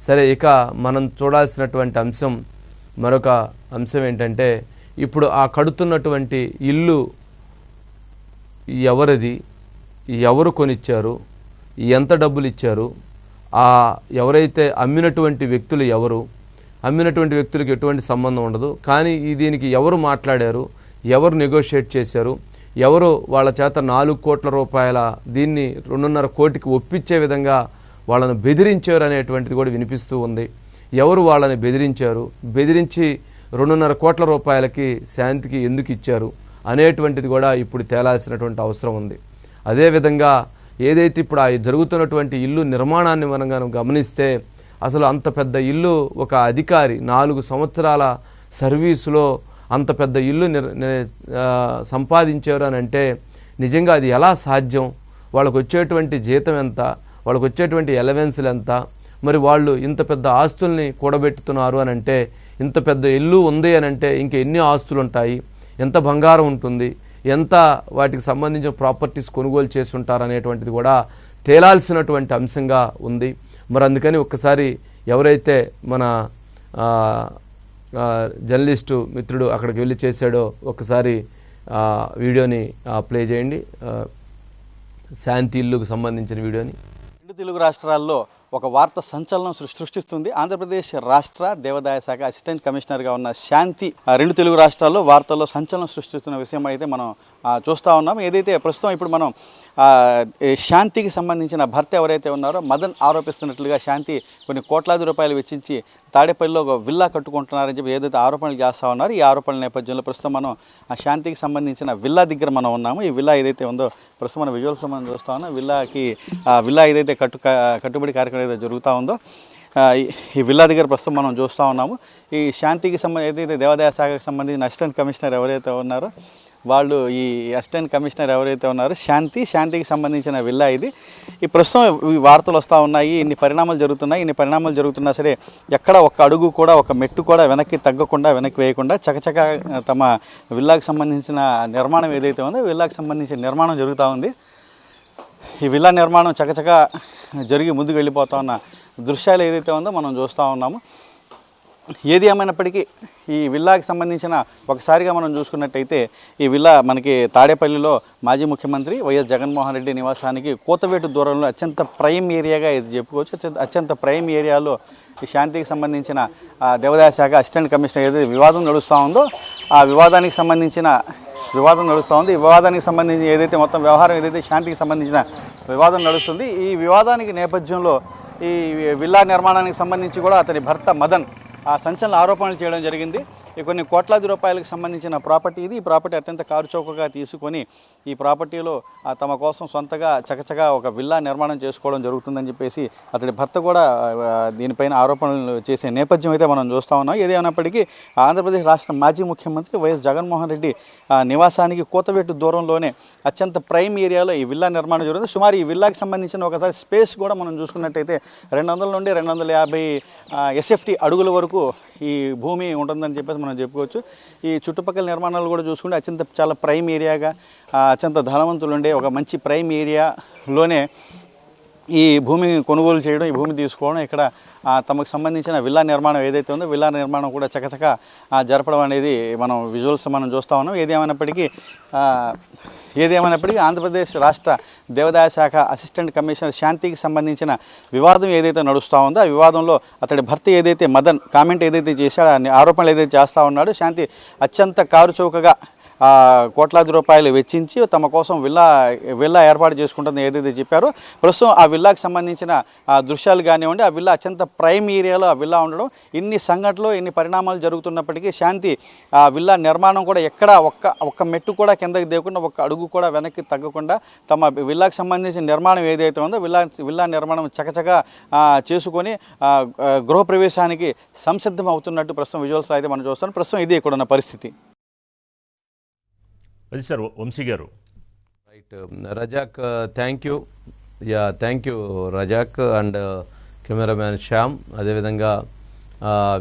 సరే ఇక మనం చూడాల్సినటువంటి అంశం మరొక అంశం ఏంటంటే ఇప్పుడు ఆ కడుతున్నటువంటి ఇల్లు ఎవరిది ఎవరు కొనిచ్చారు ఎంత డబ్బులు ఇచ్చారు ఆ ఎవరైతే అమ్మినటువంటి వ్యక్తులు ఎవరు అమ్మినటువంటి వ్యక్తులకు ఎటువంటి సంబంధం ఉండదు కానీ దీనికి ఎవరు మాట్లాడారు ఎవరు నెగోషియేట్ చేశారు ఎవరు వాళ్ళ చేత నాలుగు కోట్ల రూపాయల దీన్ని రెండున్నర కోటికి ఒప్పించే విధంగా వాళ్ళను బెదిరించారు అనేటువంటిది కూడా వినిపిస్తూ ఉంది. ఎవరు వాళ్ళని బెదిరించారు? బెదిరించి రెండున్నర కోట్ల రూపాయలకి శాంతికి ఎందుకు ఇచ్చారు? అనేటువంటిది కూడా ఇప్పుడు తేలాల్సినటువంటి అవసరం ఉంది. అదేవిధంగా ఏదైతే ఇప్పుడు ఆ జరుగుతున్నటువంటి ఇల్లు నిర్మాణాన్ని మనం గనుక గమనిస్తే అసలు అంత పెద్ద ఇల్లు ఒక అధికారి నాలుగు సంవత్సరాల సర్వీసులో అంత పెద్ద ఇల్లు నిర్ సంపాదించారు అని అంటే నిజంగా అది ఎలా సాధ్యం? వాళ్ళకు వచ్చేటువంటి జీతం ఎంత? వాళ్ళకు వచ్చేటువంటి ఎలవెన్స్లు ఎంత మరి వాళ్ళు ఇంత పెద్ద ఆస్తుల్ని కూడబెట్టుతున్నారు అని అంటే ఇంత పెద్ద ఇల్లు ఉంది అని అంటే ఇంక ఎన్ని ఆస్తులు ఉంటాయి ఎంత బంగారం ఉంటుంది? ఎంత వాటికి సంబంధించిన ప్రాపర్టీస్ కొనుగోలు చేసి ఉంటారు అనేటువంటిది కూడా తేలాల్సినటువంటి అంశంగా ఉంది. మరి అందుకని ఒక్కసారి ఎవరైతే మన జర్నలిస్టు మిత్రుడు అక్కడికి వెళ్ళి చేశాడో ఒకసారి వీడియోని ప్లే చేయండి. శాంతి ఇల్లుకు సంబంధించిన వీడియోని. తెలుగు రాష్ట్రాల్లో ఒక వార్త సంచలనం సృష్టిస్తుంది. ఆంధ్రప్రదేశ్ రాష్ట్ర దేవాదాయ శాఖ అసిస్టెంట్ కమిషనర్గా ఉన్న శాంతి రెండు తెలుగు రాష్ట్రాల్లో వార్తల్లో సంచలనం సృష్టిస్తున్న విషయం అయితే మనం చూస్తూ ఉన్నాం. ఏదైతే ప్రస్తుతం ఇప్పుడు మనం శాంతికి సంబంధించిన భర్త ఎవరైతే ఉన్నారో మదన్ ఆరోపిస్తున్నట్లుగా శాంతి కొన్ని కోట్లాది రూపాయలు వెచ్చించి తాడేపల్లిలో ఒక విల్లా కట్టుకుంటున్నారని చెప్పి ఏదైతే ఆరోపణలు చేస్తూ ఉన్నారో ఈ ఆరోపణల నేపథ్యంలో ప్రస్తుతం మనం ఆ శాంతికి సంబంధించిన విల్లా దగ్గర మనం ఉన్నాము. ఈ విల్లా ఏదైతే ఉందో ప్రస్తుతం మన విజువల్స్ మనం చూస్తా ఉన్నాం. విల్లాకి ఆ విల్లా ఏదైతే కట్టు కట్టుబడి కార్యక్రమం ఏదైతే జరుగుతూ ఉందో ఈ- ఈ విల్లా దగ్గర ప్రస్తుతం మనం చూస్తూ ఉన్నాము. ఈ శాంతికి సంబంధించి ఏదైతే దేవాదాయ శాఖకు సంబంధించిన అసిస్టెంట్ కమిషనర్ ఎవరైతే ఉన్నారో వాళ్ళు ఈ అసిస్టెంట్ కమిషనర్ ఎవరైతే ఉన్నారో శాంతి శాంతికి సంబంధించిన విల్లా ఇది. ఈ ప్రస్తుతం ఈ వార్తలు వస్తూ ఉన్నాయి ఇన్ని పరిణామాలు జరుగుతున్నాయి ఇన్ని పరిణామాలు జరుగుతున్నా సరే ఎక్కడ ఒక అడుగు కూడా ఒక మెట్టు కూడా వెనక్కి తగ్గకుండా వెనక్కి వేయకుండా చకచక తమ విల్లాకు సంబంధించిన నిర్మాణం ఏదైతే ఉందో విల్లాకు సంబంధించిన నిర్మాణం జరుగుతూ ఉంది. ఈ విల్లా నిర్మాణం చకచక జరిగి ముందుకు వెళ్ళిపోతా ఉన్న దృశ్యాలు ఏదైతే ఉందో మనం చూస్తూ ఉన్నాము. ఏది ఏమైనప్పటికీ ఈ విల్లాకి సంబంధించిన ఒకసారిగా మనం చూసుకున్నట్టయితే ఈ విల్లా మనకి తాడేపల్లిలో మాజీ ముఖ్యమంత్రి వైఎస్ జగన్మోహన్ రెడ్డి నివాసానికి కోతవేటు దూరంలో అత్యంత ప్రైమ్ ఏరియాగా ఇది చెప్పుకోవచ్చు. అత్యంత అత్యంత ప్రైమ్ ఏరియాలో ఈ శాంతికి సంబంధించిన దేవాదాయ శాఖ అసిస్టెంట్ కమిషనర్ ఏదైతే వివాదం నడుస్తూ ఉందో ఆ వివాదానికి సంబంధించిన వివాదం నడుస్తూ ఉంది. వివాదానికి సంబంధించి ఏదైతే మొత్తం వ్యవహారం ఏదైతే శాంతికి సంబంధించిన వివాదం నడుస్తుంది ఈ వివాదానికి నేపథ్యంలో ఈ విల్లా నిర్మాణానికి సంబంధించి కూడా అతని భర్త మదన్ సంచలన ఆరోపణలు చేయడం జరిగింది. కొన్ని కోట్లాది రూపాయలకు సంబంధించిన ప్రాపర్టీ ఇది. ఈ ప్రాపర్టీ అత్యంత కారుచౌకగా తీసుకొని ఈ ప్రాపర్టీలో తమ కోసం సొంతగా చకచగా ఒక విల్లా నిర్మాణం చేసుకోవడం జరుగుతుందని చెప్పేసి అతడి భర్త కూడా దీనిపైన ఆరోపణలు చేసే నేపథ్యం అయితే మనం చూస్తూ ఉన్నాం. ఏదేమైనప్పటికీ ఆంధ్రప్రదేశ్ రాష్ట్ర మాజీ ముఖ్యమంత్రి వైఎస్ జగన్మోహన్ రెడ్డి నివాసానికి కూతవేటు దూరంలోనే అత్యంత ప్రైమ్ ఏరియాలో ఈ విల్లా నిర్మాణం జరుగుతుంది. సుమారు ఈ విల్లాకి సంబంధించిన ఒకసారి స్పేస్ కూడా మనం చూసుకున్నట్టయితే రెండు వందల నుండి రెండు వందల యాభై ఎస్ఎఫ్టీ అడుగుల వరకు ఈ భూమి ఉంటుందని చెప్పేసి మనం చెప్పుకోవచ్చు. ఈ చుట్టుపక్కల నిర్మాణాలు కూడా చూసుకుంటే అత్యంత చాలా ప్రైమ్ ఏరియాగా అత్యంత ధనవంతులు ఉండే ఒక మంచి ప్రైమ్ ఏరియాలోనే ఈ భూమి కొనుగోలు చేయడం ఈ భూమి తీసుకోవడం ఇక్కడ తమకు సంబంధించిన విల్లా నిర్మాణం ఏదైతే ఉందో విల్లా నిర్మాణం కూడా చకచక జరపడం అనేది మనం విజువల్స్ మనం చూస్తూ ఉన్నాం. ఏది ఏమైనప్పటికీ ఏది ఏమైనప్పటికీ ఆంధ్రప్రదేశ్ రాష్ట్ర దేవాదాయ శాఖ అసిస్టెంట్ కమిషనర్ శాంతికి సంబంధించిన వివాదం ఏదైతే నడుస్తూ ఉందో ఆ వివాదంలో అతడి భర్త ఏదైతే మదన్ కామెంట్ ఏదైతే చేశాడో ఆరోపణలు ఏదైతే చేస్తూ ఉన్నాడో శాంతి అత్యంత కారుచౌకగా కోట్లాది రూపాయలు వెచ్చించి తమ కోసం విల్లా విల్లా ఏర్పాటు చేసుకుంటుంది ఏదైతే చెప్పారో ప్రస్తుతం ఆ విల్లాకి సంబంధించిన దృశ్యాలు కానివ్వండి ఆ విల్లా అత్యంత ప్రైమ్ ఏరియాలో ఆ విల్లా ఉండడం ఇన్ని సంఘటనలు ఇన్ని పరిణామాలు జరుగుతున్నప్పటికీ శాంతి ఆ విల్లా నిర్మాణం కూడా ఎక్కడ ఒక్క ఒక్క మెట్టు కూడా కిందకి దేకుండా ఒక్క అడుగు కూడా వెనక్కి తగ్గకుండా తమ విల్లాకి సంబంధించిన నిర్మాణం ఏదైతే ఉందో విల్లా విల్లా నిర్మాణం చకచక చేసుకొని గృహప్రవేశానికి సంసిద్ధం అవుతున్నట్టు ప్రస్తుతం విజువల్స్లో అయితే మనం చూస్తాం ప్రస్తుతం ఇది ఇక్కడ ఉన్న పరిస్థితి. అది sir Vamshi garu. Right Razak thank you yeah thank you Razak and cameraman Shyam అదేవిధంగా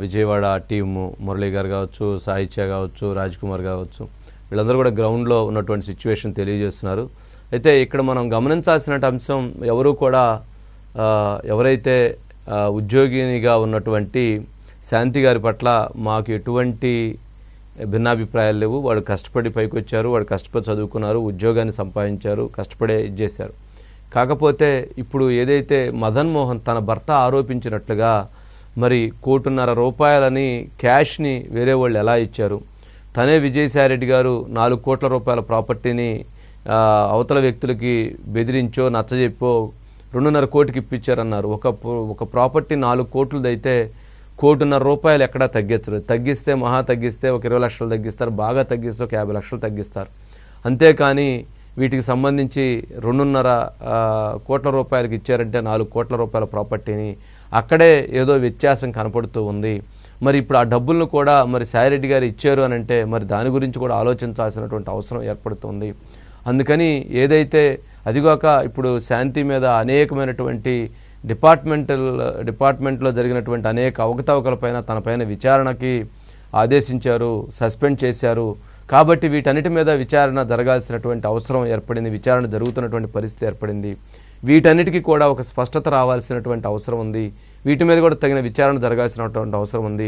విజయవాడ టీము మురళీ గారు కావచ్చు సాహిత్య కావచ్చు రాజ్ కుమార్ కావచ్చు వీళ్ళందరూ కూడా గ్రౌండ్లో ఉన్నటువంటి సిచ్యువేషన్ తెలియజేస్తున్నారు. అయితే ఇక్కడ మనం గమనించాల్సిన అంశం ఎవరు కూడా uh, ఎవరైతే uh, ఉద్యోగినిగా ఉన్నటువంటి శాంతి గారి పట్ల మాకు ఎటువంటి భిన్నాభిప్రాయాలు లేవు. వాడు కష్టపడి పైకి వచ్చారు వాడు కష్టపడి చదువుకున్నారు ఉద్యోగాన్ని సంపాదించారు కష్టపడే ఇది చేశారు. కాకపోతే ఇప్పుడు ఏదైతే మదన్ మోహన్ తన భర్త ఆరోపించినట్లుగా మరి కోటిన్నర రూపాయలని క్యాష్ని వేరే వాళ్ళు ఎలా ఇచ్చారు? తనే విజయసాయిరెడ్డి గారు నాలుగు కోట్ల రూపాయల ప్రాపర్టీని అవతల వ్యక్తులకి బెదిరించో నచ్చజెప్పో రెండున్నర కోటికి ఇప్పించారన్నారు. ఒక ఒక ప్రాపర్టీ నాలుగు కోట్లదైతే కోటిన్నర రూపాయలు ఎక్కడా తగ్గించరు. తగ్గిస్తే మహా తగ్గిస్తే ఒక ఇరవై లక్షలు తగ్గిస్తారు బాగా తగ్గిస్తే ఒక యాభై లక్షలు తగ్గిస్తారు. అంతేకాని వీటికి సంబంధించి రెండున్నర కోట్ల రూపాయలకి ఇచ్చారంటే నాలుగు కోట్ల రూపాయల ప్రాపర్టీని అక్కడే ఏదో వ్యత్యాసం కనపడుతూ ఉంది. మరి ఇప్పుడు ఆ డబ్బులను కూడా మరి సాయిరెడ్డి గారు ఇచ్చారు అని అంటే మరి దాని గురించి కూడా ఆలోచించాల్సినటువంటి అవసరం ఏర్పడుతుంది. అందుకని ఏదైతే అదిగాక ఇప్పుడు శాంతి మీద అనేకమైనటువంటి డిపార్ట్మెంటల్ డిపార్ట్మెంట్లో జరిగినటువంటి అనేక అవకతవకలపైన తనపైన విచారణకి ఆదేశించారు సస్పెండ్ చేశారు. కాబట్టి వీటన్నిటి మీద విచారణ జరగాల్సినటువంటి అవసరం ఏర్పడింది విచారణ జరుగుతున్నటువంటి పరిస్థితి ఏర్పడింది. వీటన్నిటికీ కూడా ఒక స్పష్టత రావాల్సినటువంటి అవసరం ఉంది. వీటి మీద కూడా తగిన విచారణ జరగాల్సినటువంటి అవసరం ఉంది.